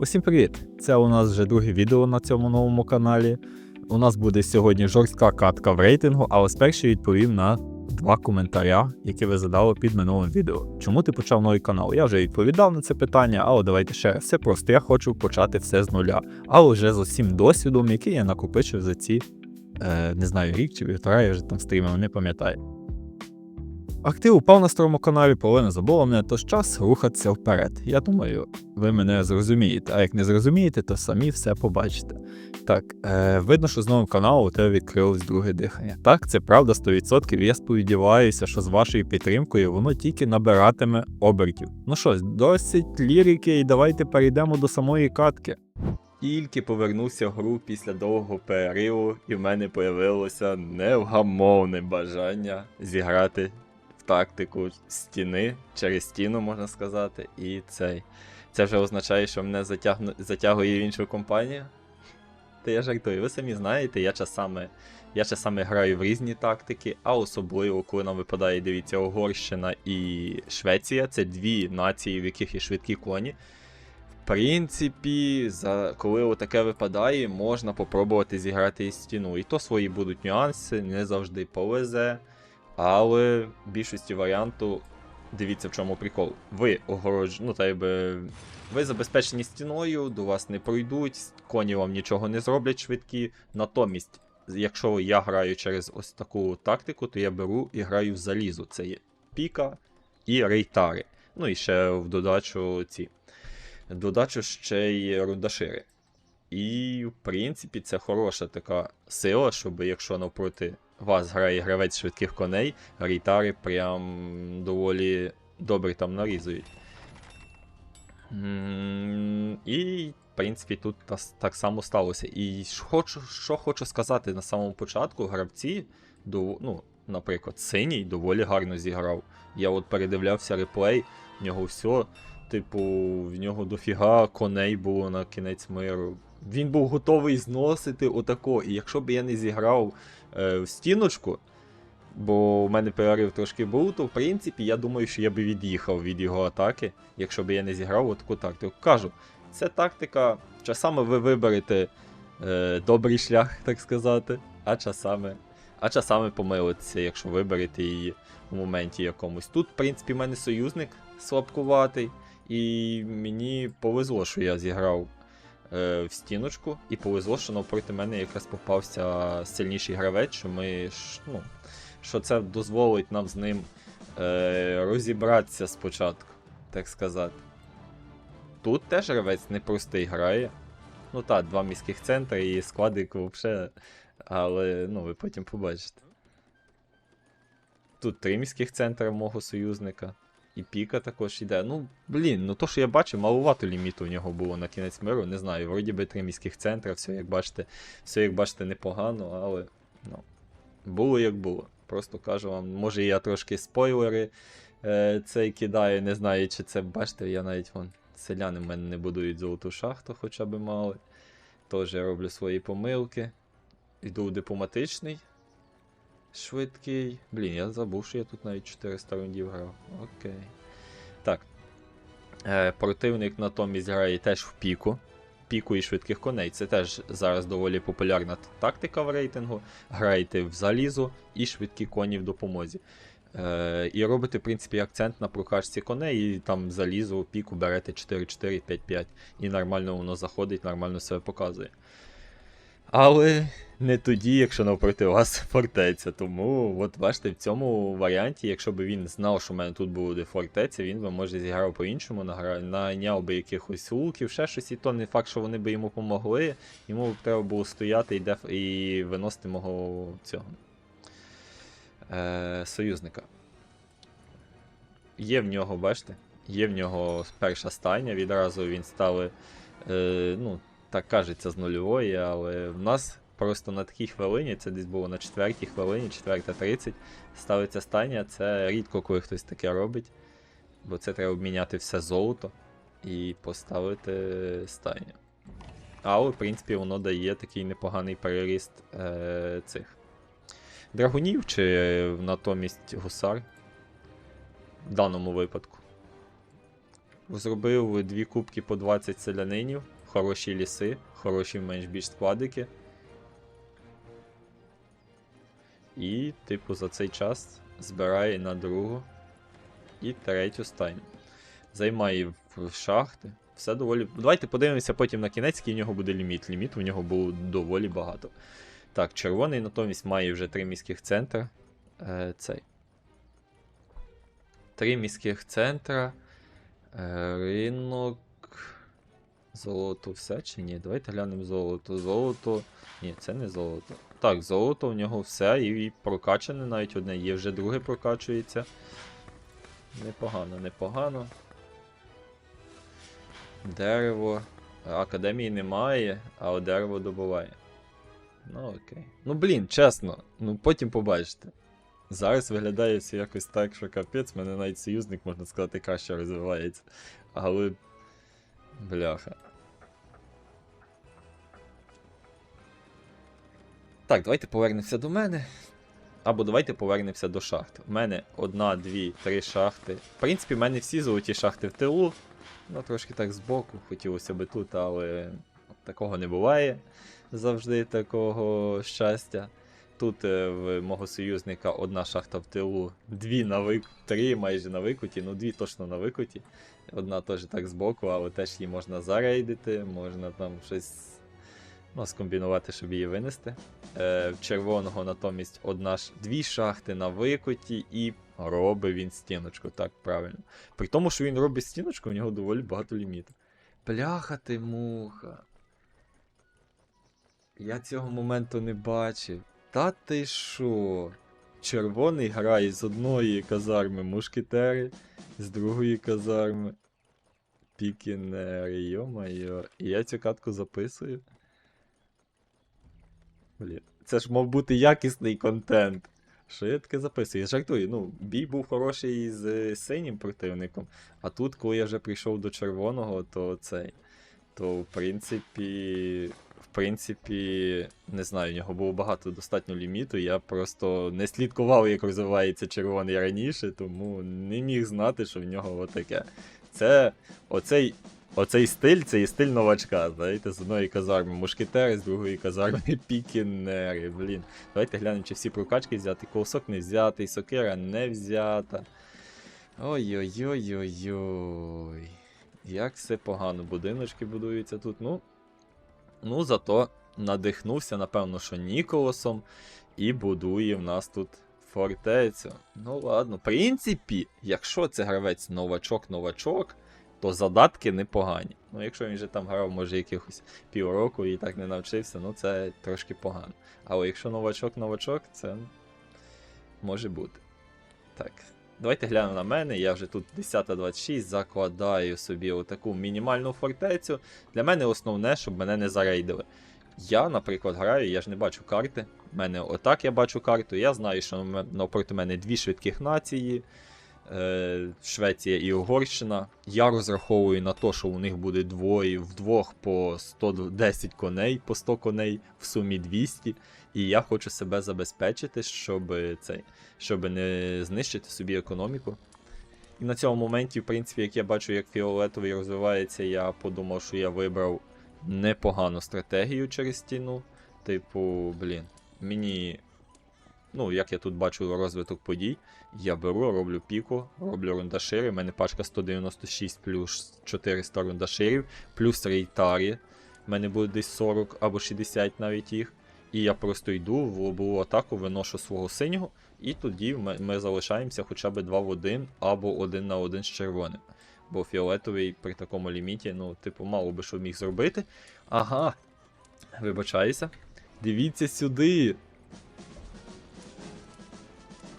Усім привіт! Це у нас вже друге відео на цьому новому каналі. У нас буде сьогодні жорстка катка в рейтингу, але спершу відповім на два коментаря, які ви задали під минулим відео. Чому ти почав новий канал? Я вже відповідав на це питання, але давайте ще раз. Все просто я хочу почати все з нуля, але вже з усім досвідом, який я накопичив за ці е, не знаю, рік чи півтора, я вже там стрімив, не пам'ятаю. Актив упав на старому каналі, половина забула мене, тож час рухатися вперед. Я думаю, ви мене зрозумієте, а як не зрозумієте, то самі все побачите. Так, е, видно, що з новим каналом у тебе відкрилось друге дихання. Так, це правда 100%. і Я сподіваюся, що з вашою підтримкою воно тільки набиратиме обертів. Ну що досить лірики, і давайте перейдемо до самої катки. Тільки повернувся в гру після довгого перериву, і в мене появилося невгамовне бажання зіграти тактику стіни через стіну, можна сказати, і цей. Це вже означає, що мене затягну... затягує в іншу компанію. Та я жартую, ви самі знаєте, я часами, я часами граю в різні тактики, а особливо, коли нам випадає, дивіться, Угорщина і Швеція це дві нації, в яких є швидкі коні. В принципі, за, коли отаке випадає, можна попробувати зіграти із стіну. І то свої будуть нюанси, не завжди повезе. Але в більшості варіанту, дивіться в чому прикол. Ви огорож... ну, та якби, ви забезпечені стіною, до вас не пройдуть, коні вам нічого не зроблять швидкі. Натомість, якщо я граю через ось таку тактику, то я беру і граю в залізо. Це є піка і рейтари. Ну і ще в додачу ці. В додачу ще й рундашири. І, в принципі, це хороша така сила, щоб якщо навпроти вас грає гравець швидких коней, рейтари прям доволі добре там нарізують. І, в принципі, тут так само сталося. І хочу, що хочу сказати на самому початку, гравці, ну, наприклад, синій доволі гарно зіграв. Я от передивлявся реплей, в нього все, типу, в нього дофіга коней було на кінець миру. Він був готовий зносити отако. І якщо б я не зіграв е, в стіночку, бо в мене перерив трошки був, то в принципі я думаю, що я би від'їхав від його атаки, якщо б я не зіграв отаку тактику. Кажу, це тактика, часами ви виберете е, добрий шлях, так сказати, а часами, а часами помилитеся, якщо виберете її в моменті якомусь. Тут, в принципі, в мене союзник слабкуватий, і мені повезло, що я зіграв е, в стіночку, і повезло, що навпроти мене якраз попався сильніший гравець, що ми ну, що це дозволить нам з ним е, розібратися спочатку, так сказати. Тут теж гравець непростий грає. Ну так, два міських центри і складик взагалі. Але ну, ви потім побачите. Тут три міських центри мого союзника. І піка також йде. Ну, блін, ну то, що я бачив, малувато ліміту у нього було на кінець миру. Не знаю, вроді би три міських центра, все як бачите, все як бачите непогано, але ну, було як було. Просто кажу вам, може я трошки спойлери е, цей кидаю, не знаю, чи це бачите, я навіть вон. Селяни в мене не будують золоту шахту, хоча б мали. Тож я роблю свої помилки. Йду в дипломатичний. Швидкий. Блін, я забув, що я тут навіть 400 рундів грав. Окей. Так. Е, противник натомість грає теж в піку. Піку і швидких коней. Це теж зараз доволі популярна тактика в рейтингу. Граєте в залізо і швидкі коні в допомозі. Е, і робите, в принципі, акцент на прокачці коней, і там залізо, піку берете 4-4, 5-5. І нормально воно заходить, нормально себе показує. Але не тоді, якщо навпроти вас фортеця. Тому, от бачите, в цьому варіанті, якщо б він знав, що в мене тут буде фортеця, він би може зіграв по-іншому, найняв би якихось луків, ще щось, і то не факт, що вони би йому помогли. Йому б треба було стояти і, деф... і виносити мого цього е, союзника. Є в нього, бачите? Є в нього перша стайня, відразу він ставить, е, ну, так кажеться, з нульової, але в нас просто на такій хвилині, це десь було на четвертій хвилині, четверта 30, ставиться стайня. Це рідко, коли хтось таке робить. Бо це треба обміняти все золото і поставити стайню. Але, в принципі, воно дає такий непоганий переріст е, цих драгунів чи натомість гусар. В даному випадку. Зробив дві кубки по 20 селянинів, хороші ліси, хороші менш більш складики. І, типу, за цей час збирає на другу і третю стайню. Займає в шахти. Все доволі. Давайте подивимося потім на кінець, який у нього буде ліміт. Ліміт у нього був доволі багато. Так, червоний натомість має вже три міських центра. Е, цей. Три міських центра. Е, ринок. Золото все чи ні? Давайте глянемо золото. Золото. Ні, це не золото. Так, золото у нього все і, прокачане навіть одне є, вже друге прокачується. Непогано, непогано. Дерево. Академії немає, а дерево добуває. Ну окей. Ну блін, чесно, ну потім побачите. Зараз виглядає все якось так, що капець, мене навіть союзник, можна сказати, краще розвивається. Але. Бляха. Так, давайте повернемося до мене. Або давайте повернемося до шахт. У мене одна, дві, три шахти. В принципі, в мене всі золоті шахти в тилу. Ну, трошки так збоку, хотілося би тут, але такого не буває завжди такого щастя. Тут е, в мого союзника одна шахта в тилу, дві на вик... три майже на викуті, ну дві точно на викуті. Одна теж так збоку, але теж її можна зарейдити, можна там щось ну, скомбінувати, щоб її винести. Е, червоного натомість одна ж дві шахти на викуті і робить він стіночку, так правильно. При тому, що він робить стіночку, у нього доволі багато лімітів. Бляха ти муха. Я цього моменту не бачив. Та ти що? Червоний грає з одної казарми мушкетери, з другої казарми пікінери, йо-майо. І я цю катку записую. Блін, це ж мав бути якісний контент. Що я таке записую? Я жартую. Ну, бій був хороший з синім противником, а тут, коли я вже прийшов до червоного, то цей. То, в принципі, в принципі, не знаю, у нього було багато достатньо ліміту. Я просто не слідкував, як розвивається червоний раніше, тому не міг знати, що в нього отаке. Це оцей, оцей стиль, це і стиль новачка. Знаєте, з одної казарми мушкетери, з другої казарми пікінери. Блін. Давайте глянемо, чи всі прокачки взяти. Колосок не взятий, сокира не взята. Ой-ой-ой-ой-ой. Як все погано, будиночки будуються тут. Ну, ну зато надихнувся, напевно, що Ніколосом і будує в нас тут фортецю. Ну ладно, в принципі, якщо це гравець новачок-новачок, то задатки непогані. Ну, якщо він вже там грав, може, якихось півроку і так не навчився, ну це трошки погано. Але якщо новачок-новачок, це може бути. Так. Давайте глянемо на мене. Я вже тут 10.26, закладаю собі отаку мінімальну фортецю. Для мене основне, щоб мене не зарейдили. Я, наприклад, граю, я ж не бачу карти. У мене отак я бачу карту. Я знаю, що навпроти мене дві швидких нації. Е, Швеція і Угорщина. Я розраховую на те, що у них буде двоє вдвох по 110 коней, по 100 коней, в сумі 200. І я хочу себе забезпечити, щоб цей, щоб не знищити собі економіку. І на цьому моменті, в принципі, як я бачу, як фіолетовий розвивається, я подумав, що я вибрав непогану стратегію через стіну. Типу, блін, мені. Ну, як я тут бачу розвиток подій, я беру, роблю піку, роблю рундашири. У мене пачка 196 плюс 400 рундаширів, плюс рейтарі. У мене буде десь 40 або 60 навіть їх. І я просто йду в лобову атаку, виношу свого синього, і тоді ми, ми залишаємося хоча б 2 в 1 або 1 на 1 з червоним. Бо фіолетовий при такому ліміті, ну, типу, мало би що міг зробити. Ага. Вибачаюся. Дивіться сюди.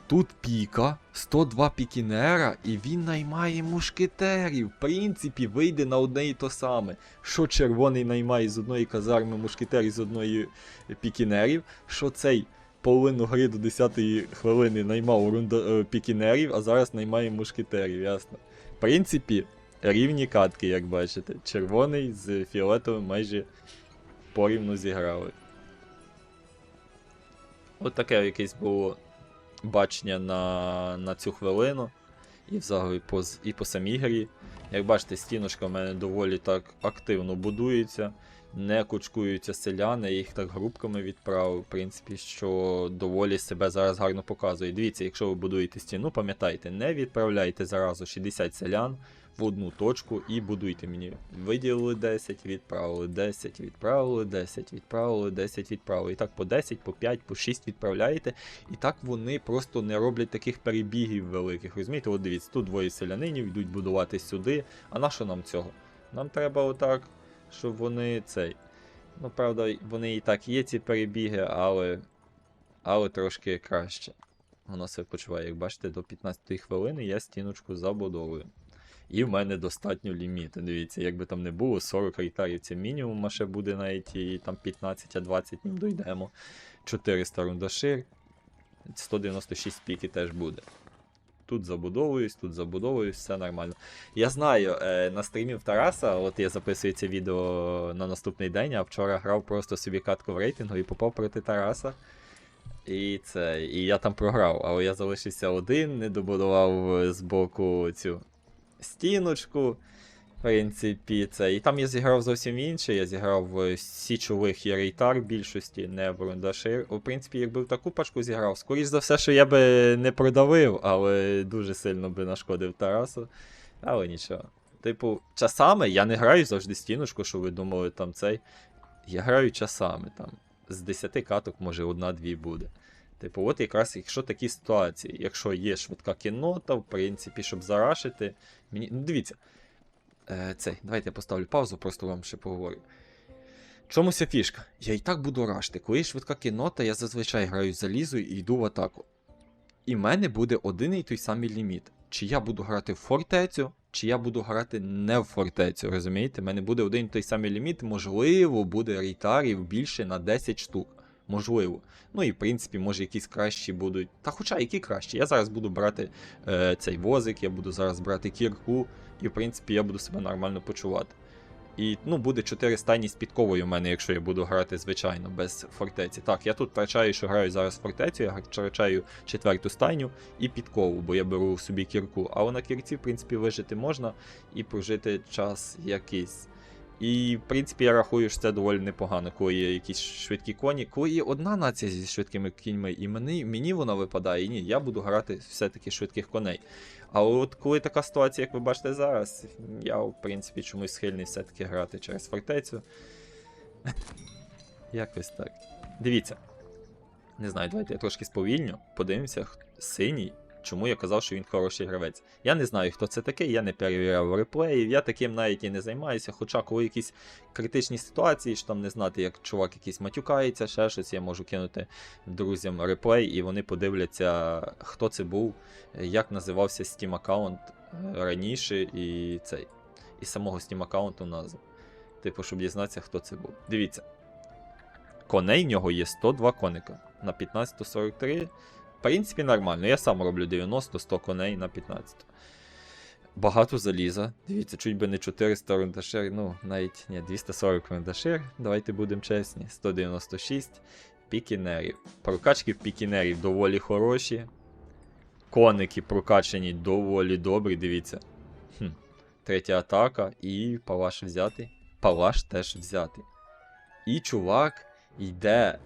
Тут піка, 102 пікінера, і він наймає мушкетерів. В принципі, вийде на одне і то саме. Що червоний наймає з одної казарми мушкетерів з одної пікінерів, що цей половину гри до 10-ї хвилини наймав рунда, е, пікінерів, а зараз наймає мушкетерів, ясно. В принципі, рівні катки, як бачите. Червоний з фіолетовим майже порівну зіграли. От таке якесь було бачення на, на цю хвилину. і взагалі по, і по самій грі. Як бачите, стіночка в мене доволі так активно будується. Не кучкуються селяни, я їх так групками відправив, в принципі, що доволі себе зараз гарно показує. Дивіться, якщо ви будуєте стіну, пам'ятайте, не відправляйте заразу 60 селян в одну точку і будуйте мені. Виділили 10, відправили 10, відправили 10, відправили 10, відправили. І так по 10, по 5, по 6 відправляєте. І так вони просто не роблять таких перебігів великих. Розумієте, от дивіться, тут двоє селянинів йдуть будувати сюди. А на що нам цього? Нам треба отак, щоб вони цей. Ну, правда, вони і так є, ці перебіги, але. Але трошки краще. Воно себе почуває, як бачите, до 15 хвилини я стіночку забудовую. І в мене достатньо ліміту. Дивіться, як би там не було, 40 гектарів це мінімум, а ще буде навіть і там 15, а 20 днів дійдемо. 400 рундашир, 196 піки теж буде. Тут забудовуюсь, тут забудовуюсь, все нормально. Я знаю, е, на стрімі в Тараса, от я записую це відео на наступний день, а вчора грав просто собі катку в рейтингу і попав проти Тараса. І це, і я там програв, але я залишився один, не добудував з боку цю стіночку. В принципі, це. І там я зіграв зовсім інше. Я зіграв в січових і рейтар більшості, не Брундашир. У принципі, якби в таку пачку зіграв, скоріш за все, що я би не продавив, але дуже сильно би нашкодив Тарасу. Але нічого. Типу, часами я не граю завжди стіночку, що ви думали там цей. Я граю часами там. З 10 каток, може, одна-дві буде. Типу, от якраз якщо такі ситуації, якщо є швидка кіннота, в принципі, щоб зарашити. Мені. Ну, дивіться. Е, цей, давайте я поставлю паузу, просто вам ще поговорю. Чомуся фішка. Я і так буду рашти. Коли швидка кіннота, я зазвичай граю залізу і йду в атаку. І в мене буде один і той самий ліміт. Чи я буду грати в фортецю, чи я буду грати не в фортецю, розумієте? У мене буде один і той самий ліміт, можливо, буде рейтарів більше на 10 штук. Можливо. Ну і в принципі, може якісь кращі будуть. Та хоча які кращі. Я зараз буду брати е, цей возик, я буду зараз брати кірку, і в принципі я буду себе нормально почувати. І ну, буде 4 стайні з підковою в мене, якщо я буду грати, звичайно, без фортеці. Так, я тут втрачаю, що граю зараз фортецю, я втрачаю четверту стайню і підкову, бо я беру собі кірку. Але на кірці, в принципі, вижити можна і прожити час якийсь. І, в принципі, я рахую, що це доволі непогано, коли є якісь швидкі коні. Коли є одна нація зі швидкими кіньми, і мені, мені вона випадає, і ні, я буду грати все-таки швидких коней. А от коли така ситуація, як ви бачите зараз, я, в принципі, чомусь схильний все-таки грати через фортецю. Якось так. Дивіться. Не знаю, давайте я трошки сповільню. Подивимося, синій. Чому я казав, що він хороший гравець? Я не знаю, хто це такий, я не перевіряв реплеїв, я таким навіть і не займаюся. Хоча, коли якісь критичні ситуації, що там не знати, як чувак якийсь матюкається, ще щось, я можу кинути друзям реплей, і вони подивляться, хто це був, як називався Steam аккаунт раніше, і цей. І самого Steam аккаунту назву. Типу, щоб дізнатися, хто це був. Дивіться. Коней в нього є 102 коника на 1543. В принципі, нормально. Я сам роблю 90-100 коней на 15. Багато заліза. Дивіться, чуть би не 400 рундашир, ну, навіть ні, 240 рундашир. Давайте будемо чесні. 196 пікінерів. Прокачки пікінерів доволі хороші. Коники прокачані доволі добрі, дивіться. Хм. Третя атака і палаш взяти. Палаш теж взяти. І чувак йде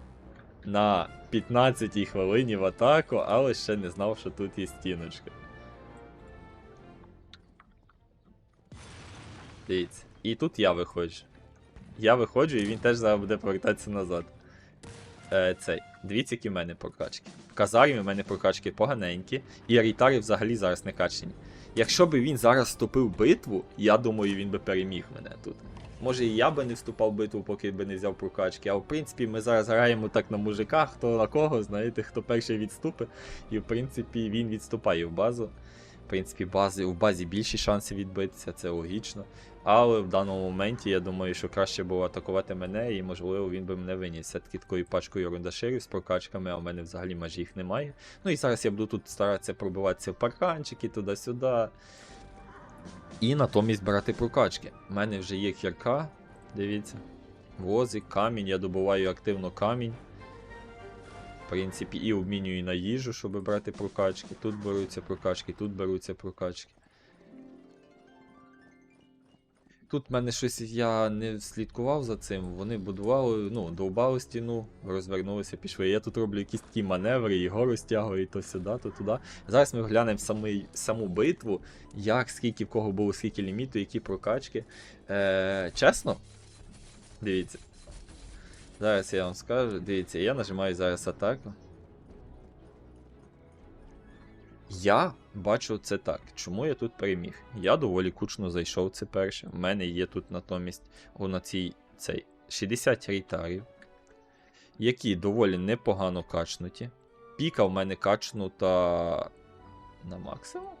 на 15-й хвилині в атаку, але ще не знав, що тут є стіночка. Дивіться. І тут я виходжу. Я виходжу, і він теж зараз буде повертатися назад. Е, цей. Дивіться, які в мене прокачки. Казарі в мене прокачки поганенькі, і Арітари взагалі зараз не качені. Якщо би він зараз вступив в битву, я думаю, він би переміг мене тут. Може і я би не вступав в битву, поки би не взяв прокачки. А в принципі, ми зараз граємо так на мужиках, хто на кого, знаєте, хто перший відступить. І в принципі він відступає в базу. В принципі, бази, в базі більші шанси відбитися, це логічно. Але в даному моменті я думаю, що краще було атакувати мене, і можливо він би мене виніс. Все-таки такою пачкою рундаширів з прокачками, а в мене взагалі майже їх немає. Ну і зараз я буду тут старатися пробиватися в парканчики туди-сюди. І натомість брати прокачки. У мене вже є кірка, дивіться. Возик, камінь, я добуваю активно камінь. В принципі, і обмінюю на їжу, щоб брати прокачки. Тут беруться прокачки, тут беруться прокачки. Тут в мене щось я не слідкував за цим. Вони будували, ну, довбали стіну, розвернулися, пішли. Я тут роблю якісь такі маневри, його розтягую то сюди, то туди. Зараз ми глянемо самий, саму битву, як, скільки в кого було, скільки ліміту, які прокачки. Е, чесно, дивіться. Зараз я вам скажу. Дивіться, я нажимаю зараз атаку. Я бачу це так. Чому я тут переміг? Я доволі кучно зайшов це перше. У мене є тут натомість на цій цей 60 рейтарів, які доволі непогано качнуті. Піка в мене качнута на максимум?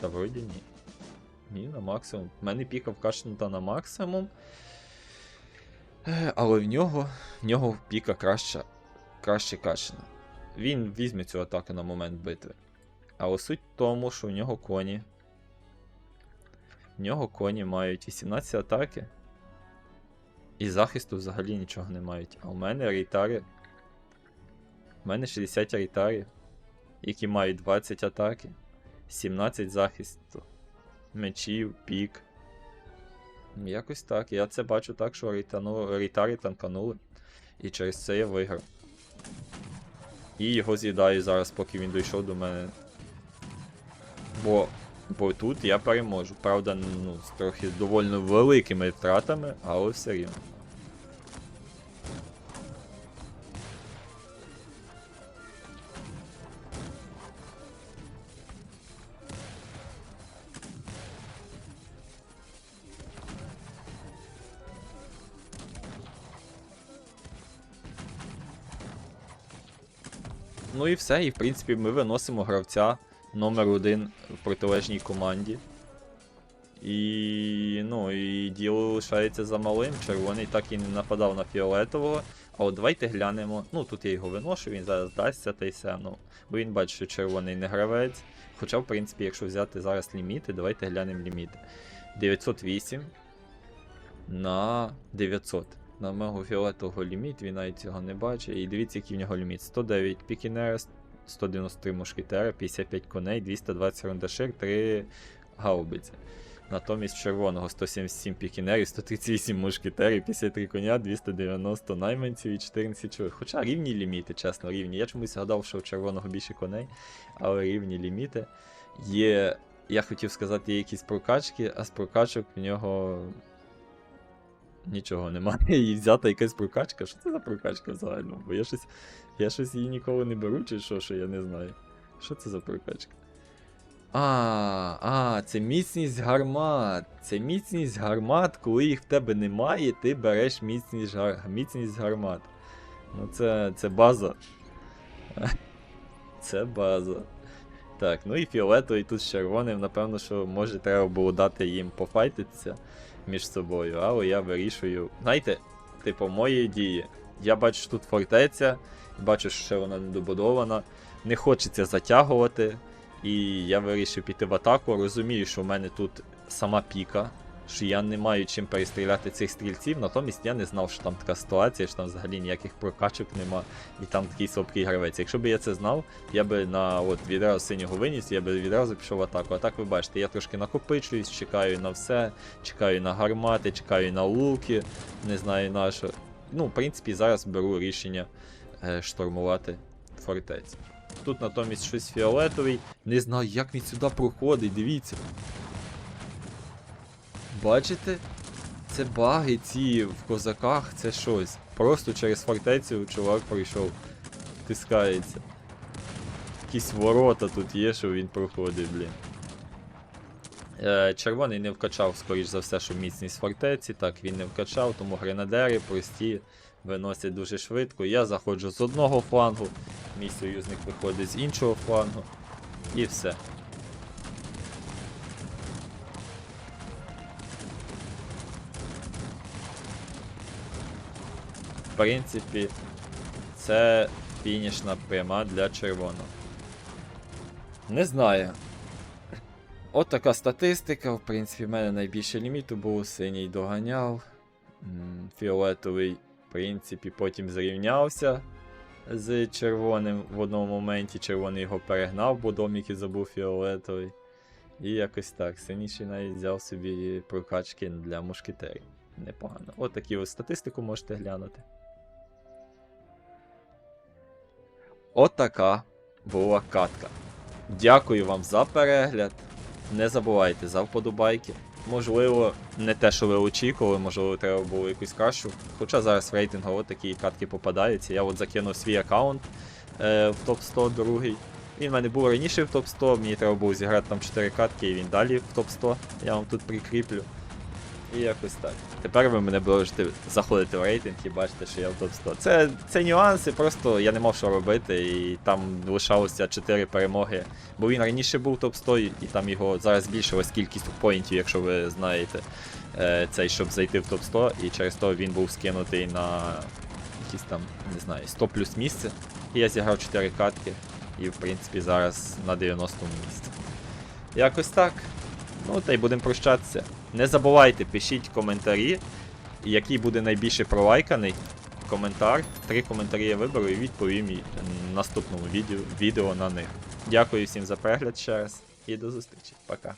Та вроді ні. Ні, на максимум. У мене піка вкачнута на максимум. Е, Але в нього, в нього піка краща, краще качана. Він візьме цю атаку на момент битви. Але суть в тому, що в нього коні. В нього коні мають 18 атаки. І захисту взагалі нічого не мають. А у мене рейтари. У мене 60 рейтарів, які мають 20 атаки, 17 захисту, мечів, пік. Якось так. Я це бачу так, що рейтану, рейтари танканули. І через це я виграв. І його з'їдаю зараз, поки він дійшов до мене. Бо, бо тут я переможу. Правда, ну, з трохи доволі великими втратами, але все рівно. Ну і все, і в принципі ми виносимо гравця номер один в протилежній команді. І ну, і діло лишається за малим. Червоний так і не нападав на фіолетового. А от давайте глянемо. Ну тут я його виношу, він зараз дасться та й все. Ну, бо він бачить, що червоний не гравець. Хоча, в принципі, якщо взяти зараз ліміти, давайте глянемо ліміти. 908 на 900. На мого фіолетового ліміт, він навіть цього не бачить. І дивіться, який в нього ліміт. 109 пікінера, 193 мушкетера, 55 коней, 220 рундашир, 3 гаубиці. Натомість червоного 177 пікінерів, 138 мушкетерів, 53 коня, 290 найманців і 14 чоловік. Хоча рівні ліміти, чесно, рівні. Я чомусь згадав, що у червоного більше коней, але рівні ліміти. Є, я хотів сказати, є якісь прокачки, а з прокачок в нього нічого немає. І взята якась прокачка. Що це за прокачка взагалі? Бо я щось, я щось її ніколи не беру, чи що, що я не знаю. Що це за прокачка? А, а, це міцність гармат. Це міцність гармат, коли їх в тебе немає, ти береш міцність, гар... міцність гармат. Ну це, це база. Це база. Так, ну і фіолетовий тут з червоним, напевно, що може треба було дати їм пофайтитися між собою, але я вирішую. Знаєте, типу, мої дії. Я бачу, тут фортеця, бачу, що ще вона недобудована. Не хочеться затягувати. І я вирішив піти в атаку. Розумію, що в мене тут сама піка, що я не маю чим перестріляти цих стрільців, натомість я не знав, що там така ситуація, що там взагалі ніяких прокачок нема, і там такий слабкий гравець. Якщо б я це знав, я би на от відразу синього виніс, я би відразу пішов в атаку. А так ви бачите, я трошки накопичуюсь, чекаю на все, чекаю на гармати, чекаю на луки, не знаю на що. Ну, в принципі, зараз беру рішення е, штурмувати фортецю. Тут натомість щось фіолетовий. Не знаю, як він сюди проходить, дивіться. Бачите? Це баги ці в козаках, це щось. Просто через фортецю чувак пройшов. Тискається. Якісь ворота тут є, що він проходить, блін. Е, червоний не вкачав, скоріш за все, що міцність фортеці. Так, він не вкачав, тому гренадери прості виносять дуже швидко. Я заходжу з одного флангу, мій союзник виходить з іншого флангу. І все. Принципі, це фінішна пряма для червоного. Не знаю. От така статистика. В принципі, в мене найбільше ліміту був, синій доганяв. Фіолетовий, в принципі, потім зрівнявся. з червоним в одному моменті червоний його перегнав, бо доміки забув фіолетовий. І якось так. Синіший навіть взяв собі прокачки для мушкетерів. Непогано. От такі ось статистику можете глянути. От така була катка. Дякую вам за перегляд. Не забувайте за вподобайки. Можливо, не те, що ви очікували, можливо, треба було якусь кращу. Хоча зараз в рейтингу такі катки попадаються. Я от закинув свій аккаунт е, в топ-100 другий. Він в мене був раніше в топ-100, мені треба було зіграти там 4 катки, і він далі в топ-100. Я вам тут прикріплю. І якось так. Тепер ви мене можете заходити в рейтинг і бачите, що я в топ-100. Це, це нюанси, просто я не мав що робити, і там лишалося 4 перемоги. Бо він раніше був топ-100, і там його зараз збільшилась кількість поінтів, якщо ви знаєте, е, цей, щоб зайти в топ-100, і через то він був скинутий на якісь там, не знаю, 100 плюс місце. І я зіграв 4 катки, і в принципі зараз на 90-му місці. Якось так. Ну та й будемо прощатися. Не забувайте, пишіть коментарі, який буде найбільше пролайканий коментар. Три коментарі я виберу і відповім в наступному відео, відео на них. Дякую всім за перегляд ще раз і до зустрічі. Пока.